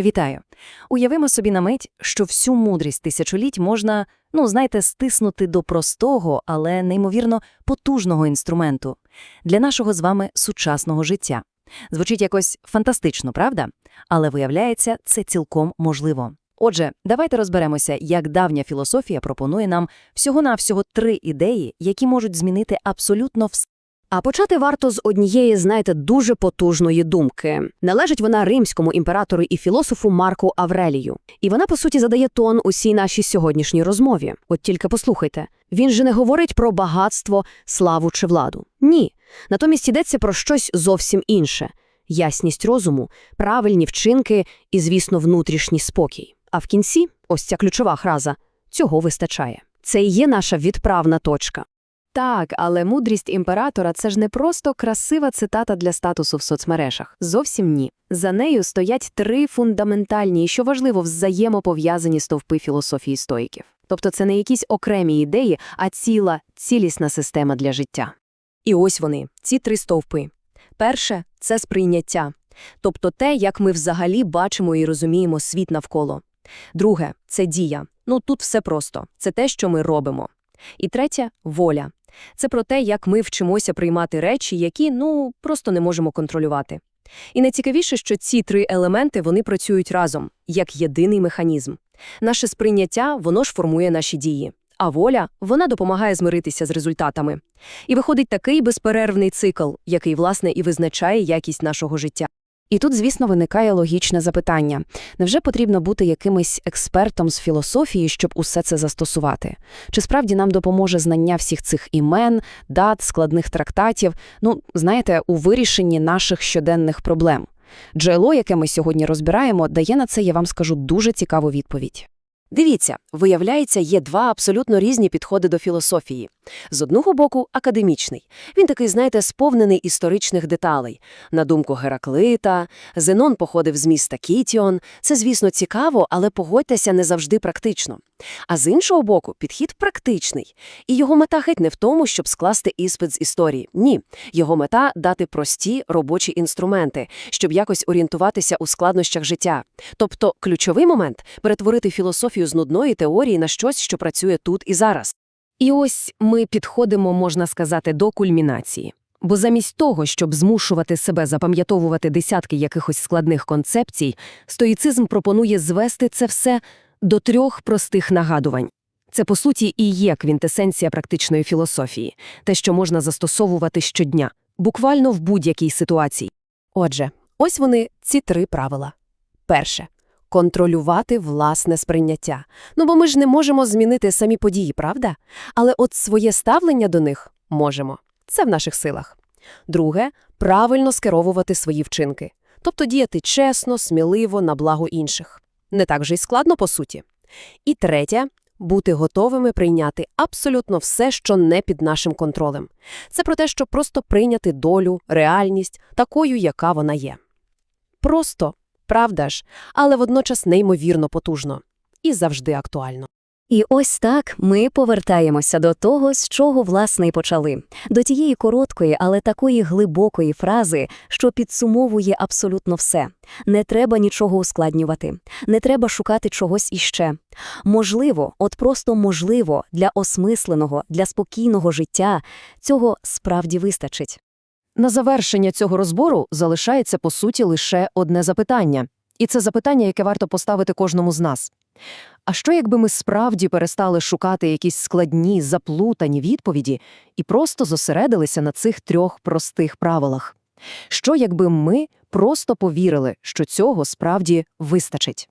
Вітаю! Уявимо собі на мить, що всю мудрість тисячоліть можна, ну, знаєте, стиснути до простого, але неймовірно потужного інструменту для нашого з вами сучасного життя. Звучить якось фантастично, правда? Але виявляється, це цілком можливо. Отже, давайте розберемося, як давня філософія пропонує нам всього-навсього три ідеї, які можуть змінити абсолютно все. А почати варто з однієї, знаєте, дуже потужної думки. Належить вона римському імператору і філософу Марку Аврелію. І вона, по суті, задає тон усій нашій сьогоднішній розмові. От тільки послухайте, він же не говорить про багатство, славу чи владу. Ні. Натомість йдеться про щось зовсім інше – ясність розуму, правильні вчинки і, звісно, внутрішній спокій. А в кінці, ось ця ключова фраза – цього вистачає. Це і є наша відправна точка. Так, але мудрість імператора – це ж не просто красива цитата для статусу в соцмережах. Зовсім ні. За нею стоять три фундаментальні і, що важливо, взаємопов'язані стовпи філософії стоїків. Тобто це не якісь окремі ідеї, а ціла, цілісна система для життя. І ось вони, ці три стовпи. Перше – це сприйняття, тобто те, як ми взагалі бачимо і розуміємо світ навколо. Друге – це дія. Ну, тут все просто. Це те, що ми робимо. І третє – воля. Це про те, як ми вчимося приймати речі, які, ну, просто не можемо контролювати. І найцікавіше, що ці три елементи, вони працюють разом, як єдиний механізм. Наше сприйняття, воно ж формує наші дії. А воля, вона допомагає змиритися з результатами. І виходить такий безперервний цикл, який, власне, і визначає якість нашого життя. І тут, звісно, виникає логічне запитання. Невже потрібно бути якимось експертом з філософії, щоб усе це застосувати? Чи справді нам допоможе знання всіх цих імен, дат, складних трактатів, ну, знаєте, у вирішенні наших щоденних проблем? Джерело, яке ми сьогодні розбираємо, дає на це, я вам скажу, дуже цікаву відповідь. Дивіться, виявляється, є два абсолютно різні підходи до філософії. З одного боку, академічний. Він такий, знаєте, сповнений історичних деталей. На думку Гераклита, Зенон походив з міста Кітіон. Це, звісно, цікаво, але погодьтеся, не завжди практично. А з іншого боку, підхід практичний. І його мета геть не в тому, щоб скласти іспит з історії. Ні. Його мета – дати прості робочі інструменти, щоб якось орієнтуватися у складнощах життя. Тобто ключовий момент – перетворити філософію з нудної теорії на щось, що працює тут і зараз. І ось ми підходимо, можна сказати, до кульмінації. Бо замість того, щоб змушувати себе запам'ятовувати десятки якихось складних концепцій, стоїцизм пропонує звести це все до трьох простих нагадувань. Це, по суті, і є квінтесенція практичної філософії, те, що можна застосовувати щодня, буквально в будь-якій ситуації. Отже, ось вони, ці три правила. Перше – контролювати власне сприйняття. Ну, бо ми ж не можемо змінити самі події, правда? Але от своє ставлення до них можемо. Це в наших силах. Друге – правильно скеровувати свої вчинки. Тобто діяти чесно, сміливо, на благо інших. Не так же й складно, по суті. І третє – бути готовими прийняти абсолютно все, що не під нашим контролем. Це про те, що просто прийняти долю, реальність такою, яка вона є. Просто, правда ж, але водночас неймовірно потужно. І завжди актуально. І ось так ми повертаємося до того, з чого власне й почали. До тієї короткої, але такої глибокої фрази, що підсумовує абсолютно все. Не треба нічого ускладнювати, не треба шукати чогось іще. Можливо, от просто можливо, для осмисленого, для спокійного життя цього справді вистачить. На завершення цього розбору залишається, по суті, лише одне запитання. І це запитання, яке варто поставити кожному з нас. А що, якби ми справді перестали шукати якісь складні, заплутані відповіді і просто зосередилися на цих трьох простих правилах? Що, якби ми просто повірили, що цього справді вистачить?